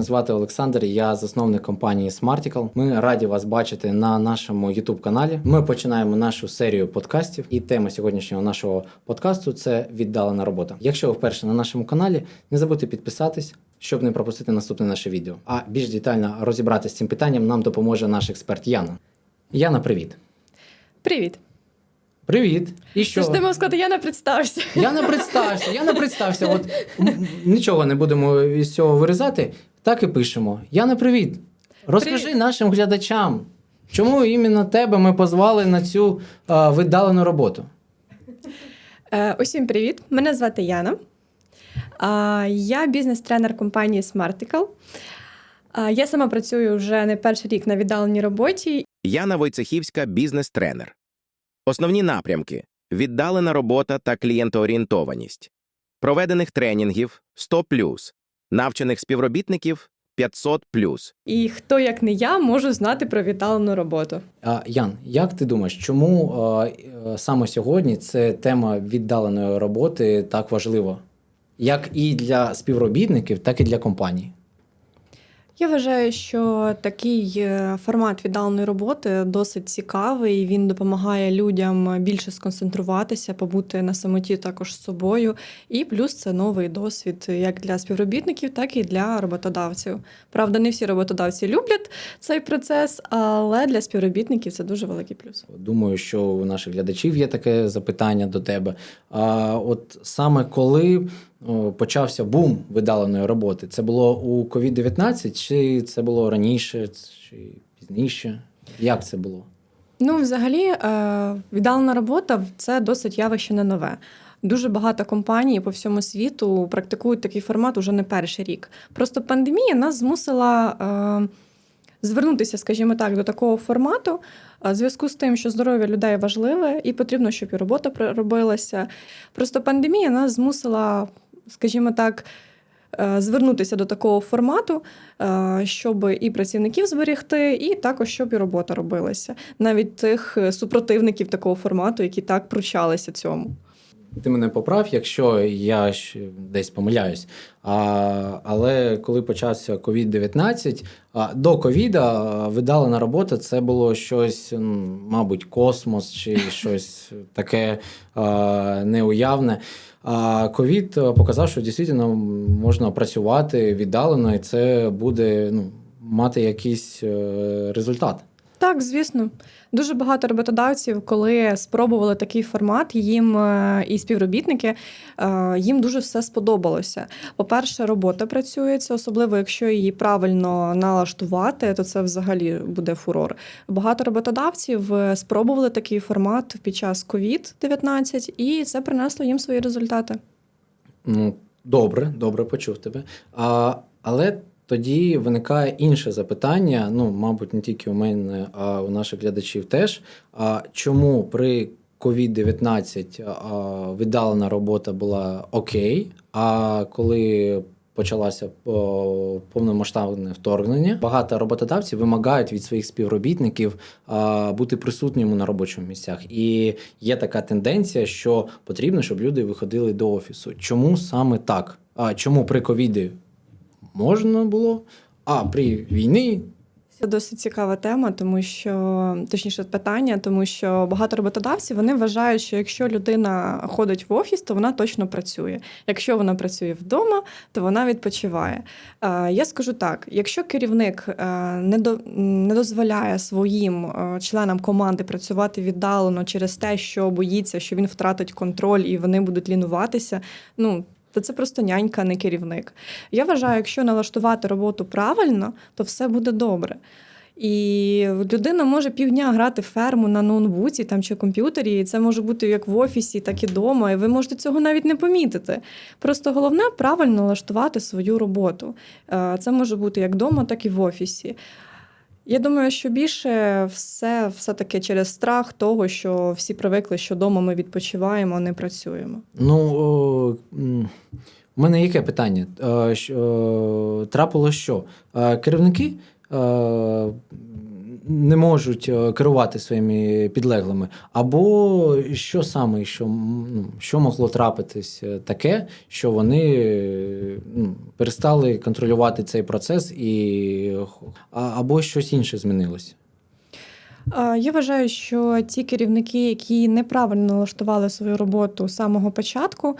Мене звати Олександр. Я засновник компанії Smartical. Ми раді вас бачити на нашому youtube каналі. Ми починаємо нашу серію подкастів, і тема сьогоднішнього нашого подкасту це віддалена робота. Якщо ви вперше на нашому каналі, не забудьте підписатись, щоб не пропустити наступне наше відео. А більш детально розібратися з цим питанням нам допоможе наш експерт Яна. Яна, привіт. Привіт. Привіт. І що? ти мав сказати, я не представився. Я не представився, я не представився. От нічого не будемо із цього вирізати. Так і пишемо. Я не привіт. Розкажи Привіт. нашим глядачам, чому іменно тебе ми позвали на цю а, віддалену роботу. Е, усім привіт. Мене звати Яна. А, я бізнес-тренер компанії Smartical. А, я сама працюю вже не перший рік на віддаленій роботі. Яна Войцехівська, бізнес-тренер. Основні напрямки: віддалена робота та клієнтоорієнтованість, проведених тренінгів 100+, навчених співробітників 500+. І хто, як не я, можу знати про віддалену роботу. А, Ян, як ти думаєш, чому а, е, саме сьогодні це тема віддаленої роботи так важлива? Як і для співробітників, так і для компаній. Я вважаю, що такий е, формат віддаленої роботи досить цікавий. Він допомагає людям більше сконцентруватися, побути на самоті також з собою. І плюс це новий досвід як для співробітників, так і для роботодавців. Правда, не всі роботодавці люблять цей процес, але для співробітників це дуже великий плюс. Думаю, що у наших глядачів є таке запитання до тебе. А от саме коли почався бум видаленої роботи, це було у COVID-19, чи це було раніше, чи пізніше? Як це було? Ну, взагалі, е, віддалена робота це досить явище не нове. Дуже багато компаній по всьому світу практикують такий формат уже не перший рік. Просто пандемія нас змусила е, звернутися, скажімо так, до такого формату. е, В зв'язку з тим, що здоров'я людей важливе і потрібно, щоб і робота робилася. Просто пандемія нас змусила, скажімо так, е, звернутися до такого формату, е, щоб і працівників зберегти, і також щоб і робота робилася. Навіть тих е, супротивників такого формату, які так пручалися цьому. Ти мене поправ, якщо я десь помиляюсь. А, але коли почався COVID-19, а, до ковіда видалена робота це було щось, мабуть, космос чи щось таке а, неуявне. А ковід показав, що дійсно можна працювати віддалено, і це буде ну, мати якийсь е, результат. Так, звісно, дуже багато роботодавців, коли спробували такий формат, їм е, і співробітники е, їм дуже все сподобалося. По-перше, робота працюється, особливо якщо її правильно налаштувати, то це взагалі буде фурор. Багато роботодавців е, спробували такий формат під час COVID-19, і це принесло їм свої результати. Ну, добре, добре, почув тебе. А, але тоді виникає інше запитання: ну, мабуть, не тільки у мене, а у наших глядачів теж. А чому при COVID-19 а, віддалена робота була окей, а коли почалося повномасштабне вторгнення, багато роботодавців вимагають від своїх співробітників бути присутніми на робочих місцях. І є така тенденція, що потрібно, щоб люди виходили до офісу. Чому саме так? А чому при ковіді можна було, а при війні Це досить цікава тема, тому що точніше питання, тому що багато роботодавців вони вважають, що якщо людина ходить в офіс, то вона точно працює. Якщо вона працює вдома, то вона відпочиває. Я скажу так: якщо керівник е, не дозволяє своїм е, членам команди працювати віддалено через те, що боїться, що він втратить контроль і вони будуть лінуватися, ну. То це просто нянька, не керівник. Я вважаю, якщо налаштувати роботу правильно, то все буде добре. І людина може півдня грати в ферму на ноутбуці там чи комп'ютері, і це може бути як в офісі, так і вдома, і ви можете цього навіть не помітити. Просто головне правильно налаштувати свою роботу. Е, Це може бути як вдома, так і в офісі. Я думаю, що більше все все-таки через страх того, що всі привикли, що вдома ми відпочиваємо, а не працюємо. Ну, о, у мене яке питання? Е, е, Трапило що? Е, Керівники не можуть е, керувати своїми підлеглими. Або що саме, що, ну, що могло трапитись е, таке, що вони е, ну, перестали контролювати цей процес, і, або щось інше змінилося. Я вважаю, що ті керівники, які неправильно налаштували свою роботу з самого початку,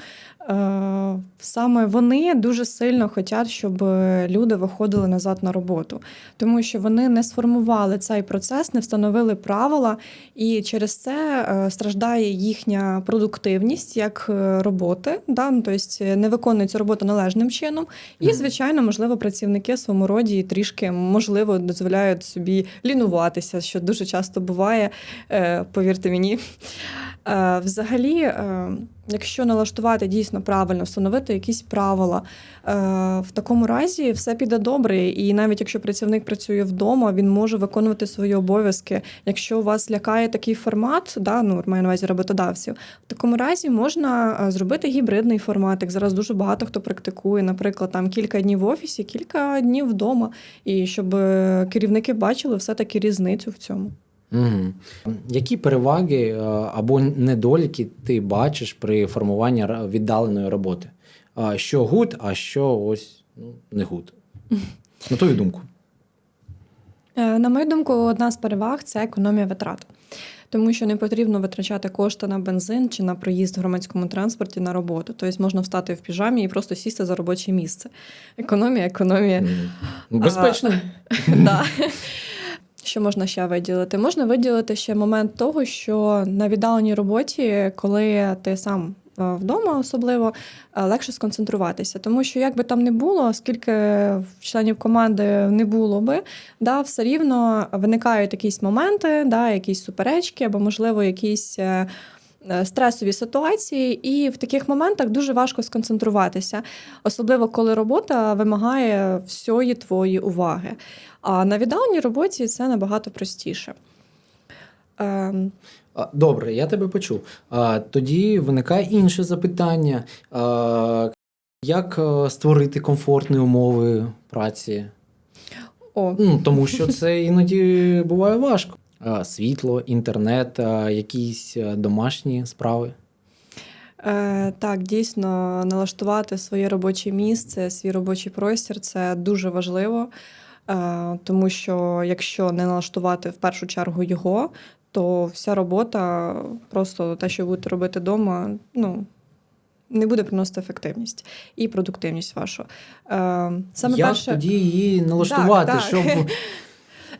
саме вони дуже сильно хочуть, щоб люди виходили назад на роботу, тому що вони не сформували цей процес, не встановили правила, і через це е, страждає їхня продуктивність як е, роботи, да? ну, тобто не виконується робота належним чином. І, звичайно, можливо, працівники в своєму роді трішки можливо дозволяють собі лінуватися, що дуже часто буває, е, повірте мені. Е, Взагалі, е, якщо налаштувати дійсно правильно, встановити якісь правила, е, в такому разі все піде добре. І навіть якщо працівник працює вдома, він може виконувати свої обов'язки. Якщо вас лякає такий формат, да, ну маю на увазі роботодавців, в такому разі можна зробити гібридний формат. Як зараз дуже багато хто практикує, наприклад, там кілька днів в офісі, кілька днів вдома, і щоб керівники бачили все-таки різницю в цьому. Угу. Які переваги е, або недоліки ти бачиш при формуванні віддаленої роботи? Що гуд, а що ось ну, не гуд? На твою думку. Е, На мою думку, одна з переваг це економія витрат. Тому що не потрібно витрачати кошти на бензин чи на проїзд в громадському транспорті на роботу. Тобто можна встати в піжамі і просто сісти за робоче місце. Економія, економія. Ну, Безпечно. Що можна ще виділити? Можна виділити ще момент того, що на віддаленій роботі, коли ти сам е, вдома особливо, е, легше сконцентруватися. Тому що як би там не було, скільки членів команди не було би, да, все рівно виникають якісь моменти, да, якісь суперечки або, можливо, якісь. е, Стресові ситуації, і в таких моментах дуже важко сконцентруватися, особливо коли робота вимагає всієї твоєї уваги. А на віддаленій роботі це набагато простіше. Ем, Добре, я тебе почув. Тоді виникає інше запитання: як е, створити комфортні умови праці? о, тому що це іноді буває важко. Світло, інтернет, якісь е, домашні справи. е, так, дійсно, налаштувати своє робоче місце, свій робочий простір це дуже важливо, тому що якщо не налаштувати в першу чергу його, то вся робота, просто те, що будете робити вдома, ну. Не буде приносити ефективність і продуктивність вашу. Е, саме Як перше, тоді її налаштувати, так. щоб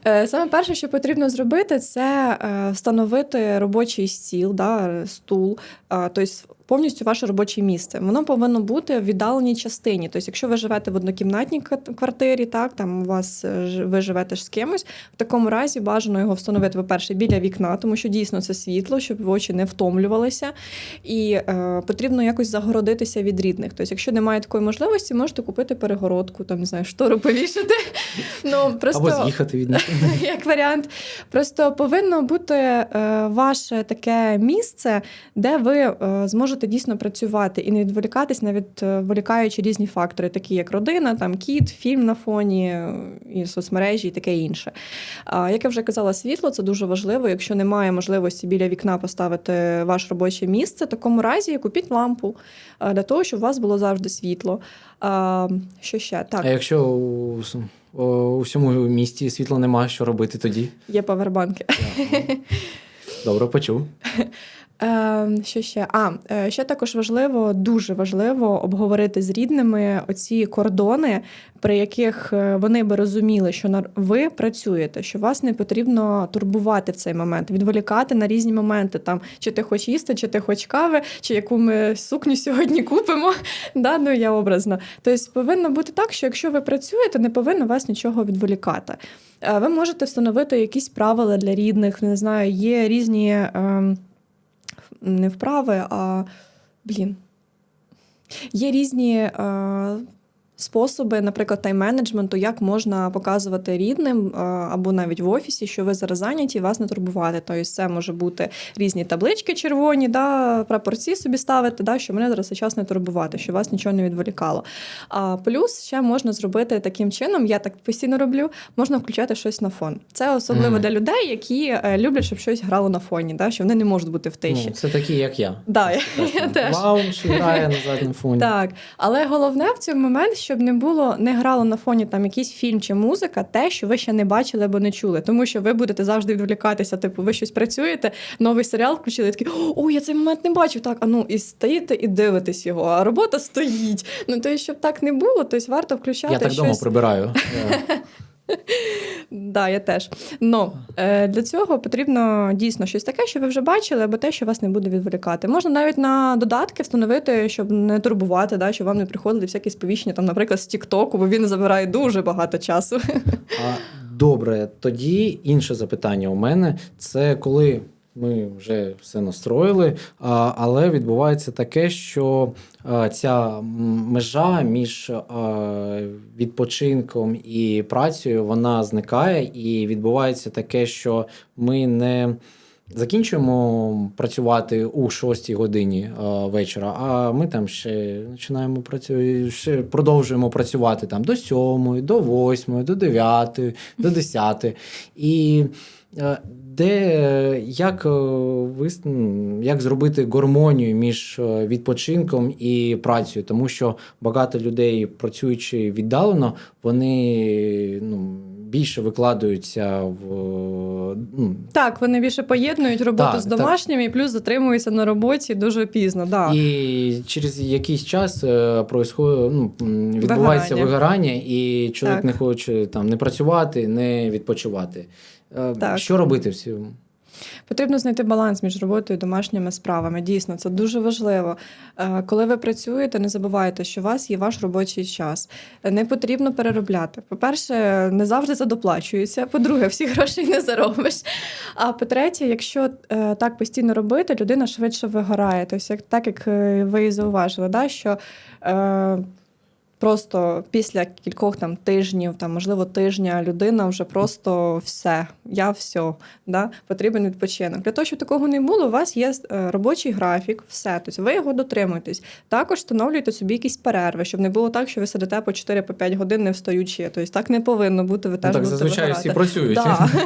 Е, Саме перше, що потрібно зробити, це е, встановити робочий стіл, да, стул, е, тобто повністю ваше робоче місце. Воно повинно бути в віддаленій частині. Тобто, якщо ви живете в однокімнатній квартирі, так там у вас е, ви живете ж з кимось, в такому разі бажано його встановити, по-перше, біля вікна, тому що дійсно це світло, щоб очі не втомлювалися. І е, потрібно якось загородитися від рідних. Тобто, якщо немає такої можливості, можете купити перегородку, там не знаю, штору повішати. Ну просто або з'їхати від них. як варіант. Просто повинно бути е, ваше таке місце, де ви е, зможете дійсно працювати і не відволікатись, не відволікаючи різні фактори, такі як родина, там кіт, фільм на фоні е, і соцмережі, і таке інше. Як я вже казала, світло це дуже важливо. Якщо немає можливості біля вікна поставити ваше робоче місце, в такому разі купіть лампу е, для того, щоб у вас було завжди світло. А, що ще? Так, А якщо у всьому місті світла немає, що робити тоді? є павербанки. Добре, почув. Е, що ще? А, е, ще також важливо, дуже важливо обговорити з рідними оці кордони, при яких е, вони би розуміли, що ви працюєте, що вас не потрібно турбувати в цей момент, відволікати на різні моменти, там чи ти хочеш їсти, чи ти хочеш кави, чи яку ми сукню сьогодні купимо. Да, ну я образно. Тобто повинно бути так, що якщо ви працюєте, не повинно вас нічого відволікати. Е, Ви можете встановити якісь правила для рідних, не знаю, є різні. ем, не вправи, а блін. Є різні е, способи, наприклад, тайм-менеджменту, як можна показувати рідним або навіть в офісі, що ви зараз зайняті, вас не турбувати. Тобто це може бути різні таблички червоні, да, прапорці собі ставити, да, що мене зараз час не турбувати, що вас нічого не відволікало. А плюс ще можна зробити таким чином, я так постійно роблю, можна включати щось на фон. Це особливо Мгм. для людей, які е, люблять, щоб щось грало на фоні, да, що вони не можуть бути в тиші. Ну, це такі, як я. Да, я, я теж. Лаунж грає на задньому фоні. Так, але головне в цьому момент, щоб не було, не грало на фоні там якийсь фільм чи музика, те, що ви ще не бачили або не чули. Тому що ви будете завжди відволікатися. Типу, ви щось працюєте, новий серіал включили, Такий о, я цей момент не бачив. Так, а ну і стоїте і дивитесь його, а робота стоїть. Ну то щоб так не було, то варто включати Я так щось. дома прибираю. Да, я теж. Но е, для цього потрібно дійсно щось таке, що ви вже бачили, або те, що вас не буде відволікати. Можна навіть на додатки встановити, щоб не турбувати, да, щоб вам не приходили всякі сповіщення, там, наприклад, з Тіктоку, бо він забирає дуже багато часу. А, добре, тоді інше запитання у мене це коли ми вже все настроїли, але відбувається таке, що ця межа між відпочинком і працею вона зникає, і відбувається таке, що ми не. Закінчуємо працювати у 6 годині вечора, а ми там ще починаємо працювати, ще продовжуємо працювати там до 7, до 8, до 9, до 10. І е, де як, е, як зробити гармонію між е, відпочинком і працею, тому що багато людей, працюючи віддалено, вони ну, більше викладаються в Так, вони більше поєднують роботу Так, з так. домашніми і плюс затримуються на роботі дуже пізно. Да. І через якийсь час е, ну, відбувається Вигорання. вигорання, і чоловік Так. не хоче там не працювати, не відпочивати. Е, Так. Що робити в цьому? Потрібно знайти баланс між роботою і домашніми справами. Дійсно, це дуже важливо. Е, Коли ви працюєте, не забувайте, що у вас є ваш робочий час. Не потрібно переробляти. По-перше, не завжди це доплачується. По-друге, всі грошей не заробиш. А по-третє, якщо е, так постійно робити, людина швидше вигорає. Тобто, так як е, ви і зауважили, да, що. Просто після кількох там тижнів, там можливо тижня, людина вже просто все, я все, да? потрібен відпочинок. Для того, щоб такого не було, у вас є е, робочий графік, все. Тобто ви його дотримуєтесь. Також встановлюйте собі якісь перерви, щоб не було так, що ви сидите по 4-5 годин не встаючи. Тобто так не повинно бути. Ви теж Ну, так зазвичай всі працюють. Да.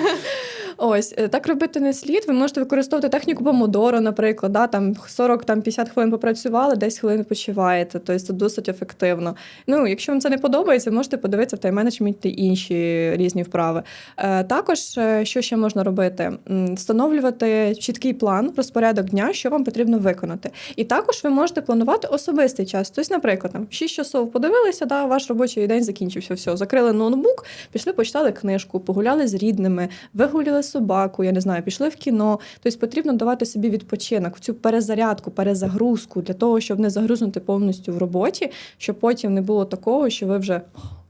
Ось е, так робити не слід. Ви можете використовувати техніку помодоро, наприклад, да, там 40 там 50 хвилин попрацювали, 10 хвилин відпочиваєте. Тобто це досить ефективно. Ну, якщо вам це не подобається, можете подивитися в тайм-менеджменті інші різні вправи. Е, також е, що ще можна робити? Встановлювати чіткий план, розпорядок дня, що вам потрібно виконати. І також ви можете планувати особистий час. Тобто, наприклад, там 6 часов подивилися, да, ваш робочий день закінчився. Все, закрили ноутбук, пішли, почитали книжку, погуляли з рідними, вигуляли собаку, я не знаю, пішли в кіно. Тобто потрібно давати собі відпочинок, цю перезарядку, перезагрузку для того, щоб не загрузнути повністю в роботі, щоб потім не було такого, що ви вже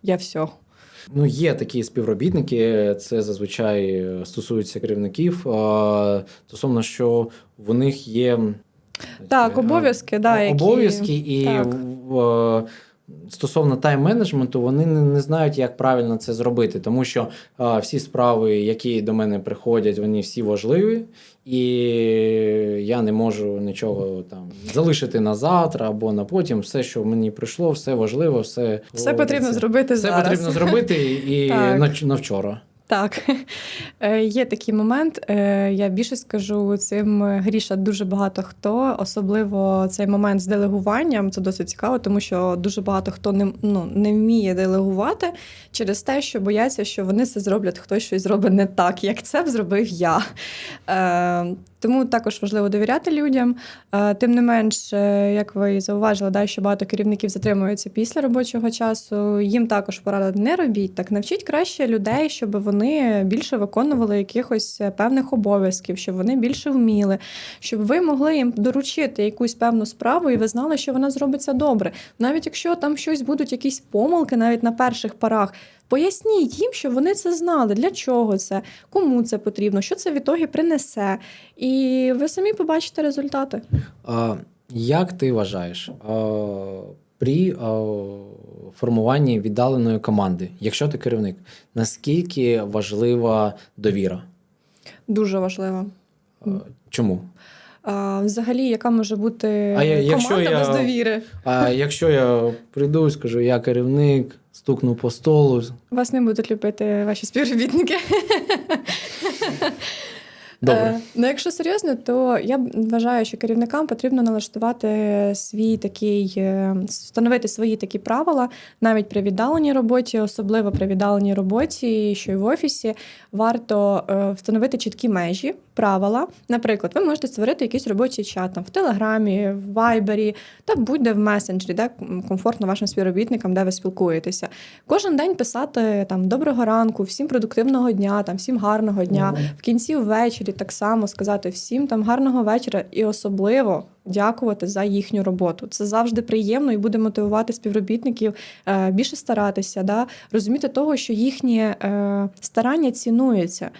я все. Ну, є такі співробітники, це зазвичай е, стосується керівників. Стосовно, що в них є Так, е, обов'язки, да, які- обов'язки, і так. Стосовно тайм-менеджменту, вони не, не знають, як правильно це зробити, тому що а, всі справи, які до мене приходять, вони всі важливі, і я не можу нічого там залишити на завтра або на потім. Все, що мені прийшло, все важливо, все Все потрібно зробити Все зараз. потрібно зробити і на, на вчора. Так, Е, є такий момент. Е, Я більше скажу, цим гріша дуже багато хто, особливо цей момент з делегуванням. Це досить цікаво, тому що дуже багато хто не, ну, не вміє делегувати через те, що бояться, що вони це зроблять, хтось щось зробить не так, як це б зробив я. Тому також важливо довіряти людям. Е, Тим не менш, е, як ви зауважили, да, що багато керівників затримуються після робочого часу. Їм також порада не робіть так. Навчіть краще людей, щоб вони більше виконували якихось е, певних обов'язків, щоб вони більше вміли, щоб ви могли їм доручити якусь певну справу, і ви знали, що вона зробиться добре. Навіть якщо там щось будуть якісь помилки, навіть на перших порах. Поясніть їм, щоб вони це знали, для чого це, кому це потрібно, що це в ітогі принесе. І ви самі побачите результати. А, як ти вважаєш, а, при формуванні віддаленої команди, якщо ти керівник, наскільки важлива довіра? Дуже важливо. Е, Чому? А, взагалі, яка може бути А я- якщо команда я- довіри? А якщо я прийду і скажу, я керівник, стукну по столу, Вас не будуть любити ваші співробітники. добре. Е, ну, якщо серйозно, то я вважаю, що керівникам потрібно налаштувати свій такий, е, встановити свої такі правила навіть при віддаленій роботі, особливо при віддаленій роботі, що й в офісі, варто е, встановити чіткі межі, правила. Наприклад, ви можете створити якийсь робочий чат там в Телеграмі, в Вайбері та будь-де в месенджері, де комфортно вашим співробітникам, де ви спілкуєтеся. Кожен день писати там доброго ранку, всім продуктивного дня, там всім гарного дня. В кінці ввечері так само сказати всім там гарного вечора і особливо дякувати за їхню роботу. Це завжди приємно і буде мотивувати співробітників е, більше старатися, да? розуміти того, що їхнє е, старання цінується.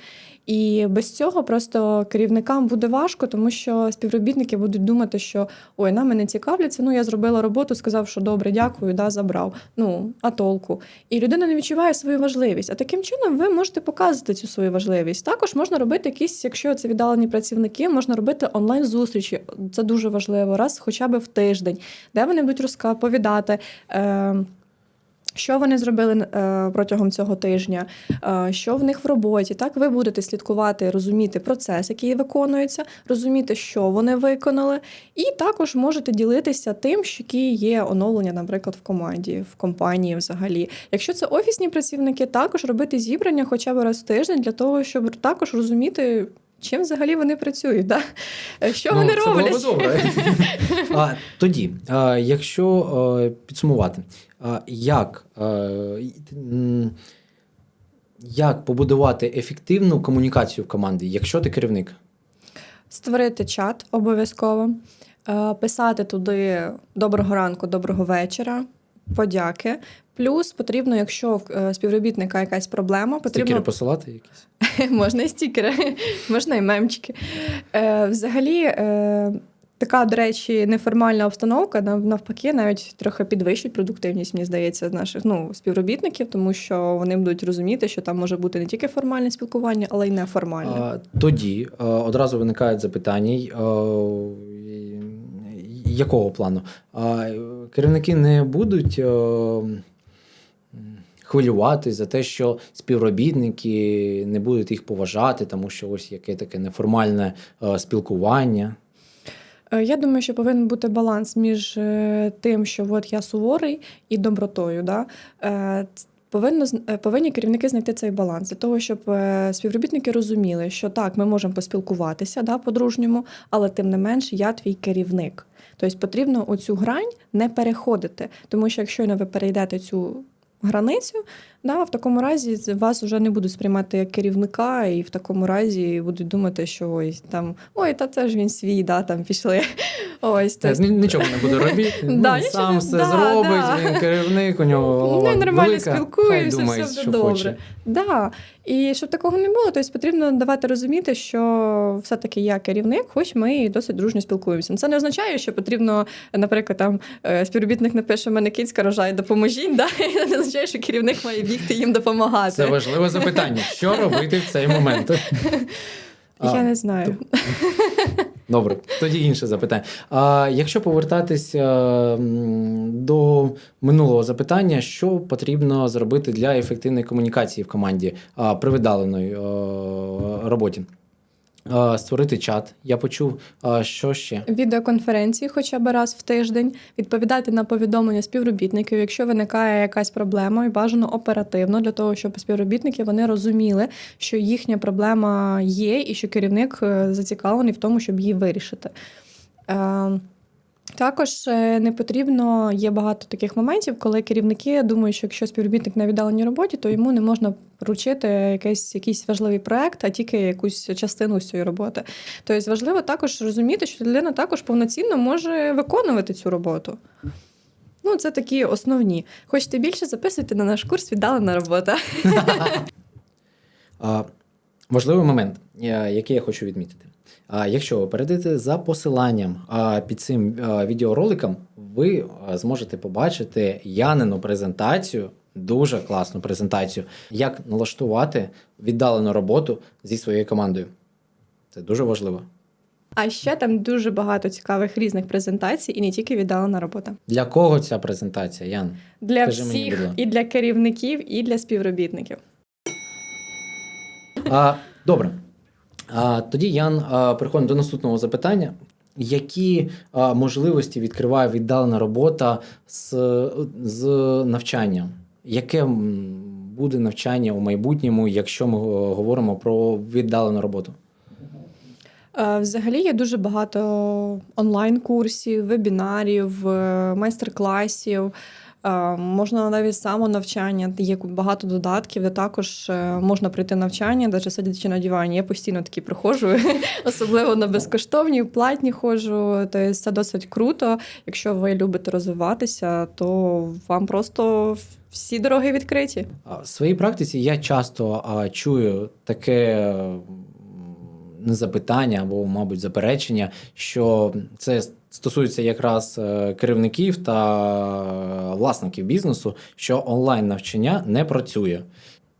І без цього просто керівникам буде важко, тому що співробітники будуть думати, що ой, нами не цікавляться. Ну я зробила роботу, сказав, що добре, дякую, да, забрав. Ну а толку. І людина не відчуває свою важливість. А таким чином ви можете показувати цю свою важливість. Також можна робити якісь, якщо це віддалені працівники, можна робити онлайн зустрічі. Це дуже важливо, раз хоча б в тиждень, де вони будуть розповідати. Е- що вони зробили е, протягом цього тижня, е, що в них в роботі? Так, ви будете слідкувати, розуміти процес, який виконується, розуміти, що вони виконали, і також можете ділитися тим, що які є оновлення, наприклад, в команді, в компанії взагалі. Якщо це офісні працівники, також робити зібрання хоча б раз в тиждень для того, щоб також розуміти. Чим взагалі вони працюють, да? Е, що вони Ну, це роблять? Було добре. а, тоді, а, якщо а, підсумувати, а, як, а, як побудувати ефективну комунікацію в команді, якщо ти керівник? Створити чат обов'язково, е, писати туди доброго ранку, доброго вечора, подяки. Плюс потрібно, якщо в е, співробітника якась проблема, потрібно посилати якісь? можна і стікери, можна і мемчики. Е, взагалі, е, така, до речі, неформальна обстановка навпаки, навіть трохи підвищить продуктивність, мені здається, наших ну, співробітників, тому що вони будуть розуміти, що там може бути не тільки формальне спілкування, але й неформальне. Тоді одразу виникають запитання. Якого плану? Керівники не будуть а, м, хвилюватись за те, що співробітники не будуть їх поважати, тому що ось яке таке неформальне а, спілкування. Е, Я думаю, що повинен бути баланс між е, тим, що от я суворий, і добротою. Да? Е, Повинно е, повинні керівники знайти цей баланс для того, щоб е, співробітники розуміли, що так, ми можемо поспілкуватися да, по-дружньому, але тим не менш я твій керівник. Тобто потрібно оцю грань не переходити, тому що якщо ви перейдете цю границю, да, в такому разі вас вже не будуть сприймати як керівника, і в такому разі будуть думати, що ось там ой, та це ж він свій, да, там пішли. Ось Так, нічого не буде робити. ну, нічого сам не- все да, зробить, да. він керівник, у нього голова Ну, нормально велика, хай спілкуємося, думає, все буде що добре. хоче. Да. І щоб такого не було, тобто потрібно давати розуміти, що все-таки я керівник, хоч ми і досить дружньо спілкуємося. Це не означає, що потрібно, наприклад, там е, співробітник напише, мене кицька рожає, допоможіть. Да? І це не означає, що керівник має бігти їм допомагати. Це важливе запитання. Що робити в цей момент? Я не знаю. Добре, тоді інше запитання. А якщо повертатися до минулого запитання, що потрібно зробити для ефективної комунікації в команді при видаленої роботі? А, Створити чат. Я почув, що ще? Відеоконференції хоча б раз в тиждень, відповідати на повідомлення співробітників, якщо виникає якась проблема, і бажано оперативно для того, щоб співробітники вони розуміли, що їхня проблема є, і що керівник е, зацікавлений в тому, щоб її вирішити. Також е, не потрібно, є багато таких моментів, коли керівники думають, що якщо співробітник на віддаленій роботі, то йому не можна вручити якийсь, якийсь важливий проект, а тільки якусь частину цієї роботи. Тобто важливо також розуміти, що людина також повноцінно може виконувати цю роботу. Ну, це такі основні. Хочете більше, записуйте на наш курс віддалена робота. Важливий момент, який я хочу відмітити. А Якщо ви перейдете за посиланням а, під цим а, відеороликом, ви зможете побачити Янину презентацію, дуже класну презентацію, як налаштувати віддалену роботу зі своєю командою. Це дуже важливо. А ще там дуже багато цікавих різних презентацій, і не тільки віддалена робота. Для кого ця презентація, Ян? Для Скажи всіх ласка. і для керівників, і для співробітників. А, добре. Тоді, Ян, переходимо до наступного запитання. Які можливості відкриває віддалена робота з, з навчанням? Яке буде навчання у майбутньому, якщо ми говоримо про віддалену роботу? Е, Взагалі є дуже багато онлайн-курсів, вебінарів, е, майстер-класів. Е, Можна навіть самонавчання, є багато додатків, де також е, можна пройти навчання, навіть сидячи на дивані. Я постійно такі приходжу, особливо на безкоштовні, платні ходжу. Тобто це досить круто. Якщо ви любите розвиватися, то вам просто всі дороги відкриті. В своїй практиці я часто а, чую таке не запитання або, мабуть, заперечення, що це стосується якраз е, керівників та власників бізнесу, що онлайн навчання не працює.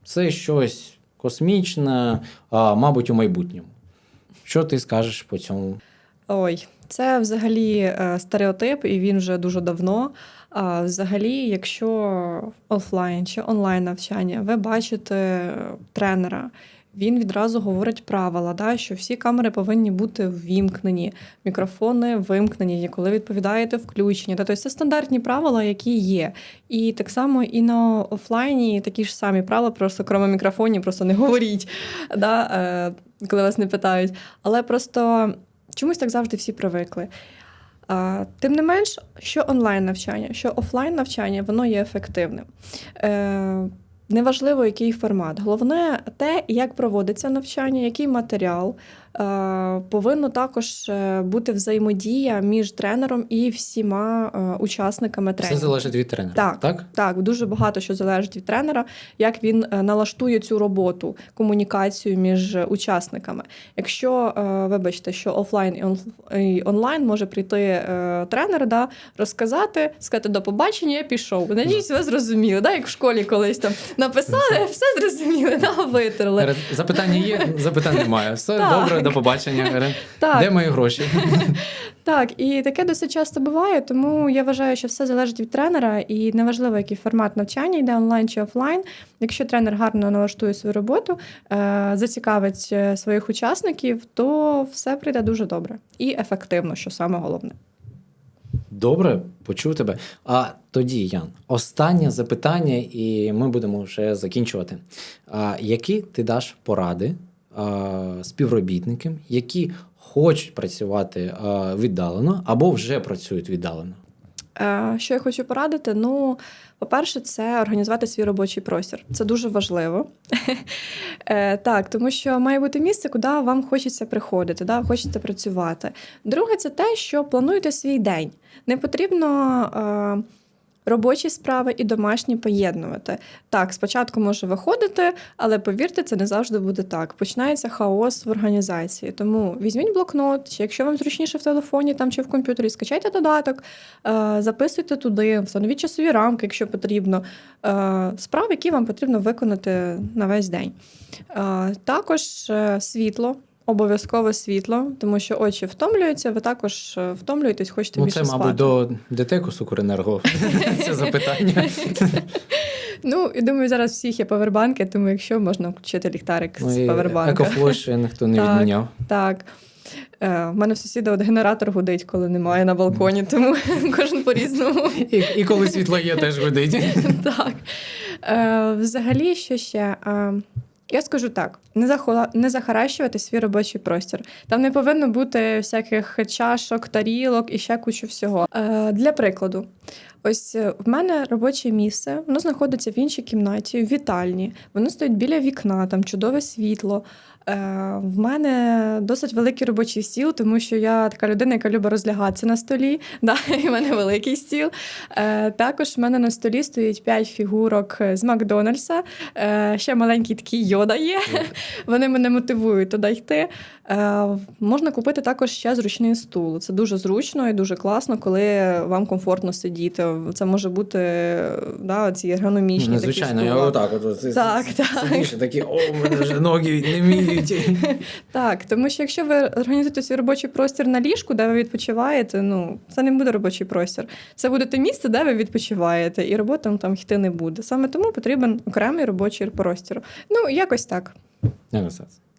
Це щось космічне, мабуть, у майбутньому. Що ти скажеш по цьому? Ой, це взагалі е, стереотип, і він вже дуже давно. А взагалі, якщо офлайн чи онлайн навчання, ви бачите е, тренера. Він відразу говорить правила, да, що всі камери повинні бути ввімкнені, мікрофони вимкнені, коли відповідаєте включені. Да, тобто це стандартні правила, які є. І так само і на офлайні такі ж самі правила, просто крім мікрофонів, просто не говоріть, да, е, коли вас не питають. Але просто чомусь так завжди всі привикли. А, тим не менш, що онлайн навчання, що офлайн навчання, воно є ефективним. Е, неважливо, який формат. Головне те, як проводиться навчання, який матеріал. Е, повинно також е, бути взаємодія між тренером і всіма е, учасниками тренінгу. залежить від тренера. Так. так? Так, дуже багато що залежить від тренера, як він налаштує цю роботу, комунікацію між учасниками. Якщо, вибачте, що офлайн і онлайн може прийти тренер, да, розказати, сказати до побачення, я пішов. Надіюсь, ви зрозуміли, да, як в школі колись там написали, все зрозуміли, да, витерли. Запитання є, запитань немає. Все Так. добре, до побачення. Так. Де мої гроші? Так, і таке досить часто буває, тому я вважаю, що все залежить від тренера, і неважливо, який формат навчання йде онлайн чи офлайн. Якщо тренер гарно налаштує свою роботу, е, зацікавить е, своїх учасників, то все прийде дуже добре і ефективно, що саме головне. Добре, почув тебе. А тоді, Ян, останнє запитання, і ми будемо вже закінчувати. А, які ти даш поради а, співробітникам, які хочуть працювати віддалено або вже працюють віддалено? Е, Що я хочу порадити? Ну, по-перше, це організувати свій робочий простір. Це дуже важливо. Е, Так, тому що має бути місце, куди вам хочеться приходити, да, хочеться працювати. Друге, це те, що плануєте свій день. Не потрібно. Робочі справи і домашні поєднувати. Так, спочатку може виходити, але повірте, це не завжди буде так. Починається хаос в організації. Тому візьміть блокнот, чи якщо вам зручніше в телефоні там чи в комп'ютері, скачайте додаток, е, записуйте туди, встановіть часові рамки, якщо потрібно. Е, Справи, які вам потрібно виконати на весь день. Е, Також світло. Обов'язково світло, тому що очі втомлюються, ви також е, втомлюєтесь, хочете Ну, більше це, спати. мабуть, до ДТЕКу Сукренерго. Це запитання. Ну, і думаю, зараз всіх є павербанки, тому якщо можна включити ліхтарик Ну, з павербанка. Екофлош ніхто не Так. відміняв. Так. Е, в мене в сусіда от генератор гудить, коли немає на балконі, тому кожен по-різному. І, і коли світло є, теж видить. Так. Е, взагалі, що ще? Е, я скажу так: не, захола... не захаращувати свій робочий простір. Там не повинно бути всяких чашок, тарілок і ще кучу всього. Е, для прикладу, Ось е, в мене робоче місце, воно знаходиться в іншій кімнаті, в вітальні. Воно стоїть біля вікна, там чудове світло. Е, в мене досить великий робочий стіл, тому що я така людина, яка любить розлягатися на столі. Да, і в мене великий стіл. Е, також в мене на столі стоїть 5 фігурок з Макдональдса. Е, ще маленький такий йода є. Вони мене мотивують туди йти. Можна купити також ще зручний стул. Це дуже зручно і дуже класно, коли вам комфортно сидіти. Це може бути да, ці ергономічні. Ну, Звичайно, я отак. От, от, Так, так. Такі, о, у мене вже ноги не вміють. Так, тому що якщо ви організуєте свій робочий простір на ліжку, де ви відпочиваєте, ну це не буде робочий простір. Це буде те місце, де ви відпочиваєте, і робота там йти не буде. Саме тому потрібен окремий робочий простір. Ну, якось так.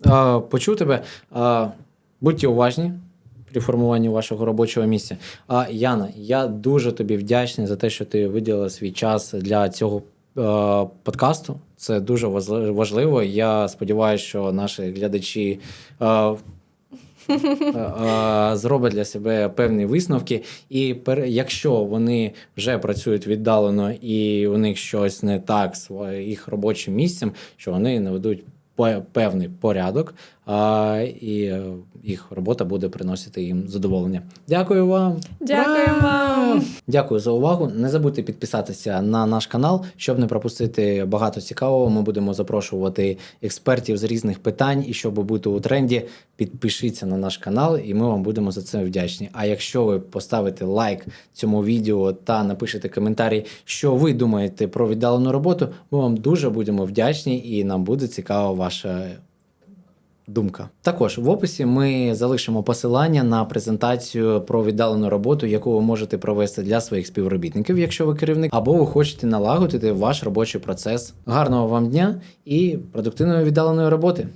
А, Почув тебе. А, Будьте уважні при формуванні вашого робочого місця. А Яна, я дуже тобі вдячний за те, що ти виділила свій час для цього е, подкасту. Це дуже важли- важливо. Я сподіваюся, що наші глядачі. е, е, Зроблять для себе певні висновки, і пер- якщо вони вже працюють віддалено і у них щось не так з їх робочим місцем, що вони наведуть певний порядок, а, і е, їх робота буде приносити їм задоволення. Дякую вам. Дякую вам. Дякую за увагу. Не забудьте підписатися на наш канал, щоб не пропустити багато цікавого. Ми будемо запрошувати експертів з різних питань. І щоб бути у тренді, підпишіться на наш канал, і ми вам будемо за це вдячні. А якщо ви поставите лайк цьому відео та напишете коментарі, що ви думаєте про віддалену роботу, ми вам дуже будемо вдячні, і нам буде цікава ваша думка. Також в описі ми залишимо посилання на презентацію про віддалену роботу, яку ви можете провести для своїх співробітників, якщо ви керівник, або ви хочете налагодити ваш робочий процес. Гарного вам дня і продуктивної віддаленої роботи!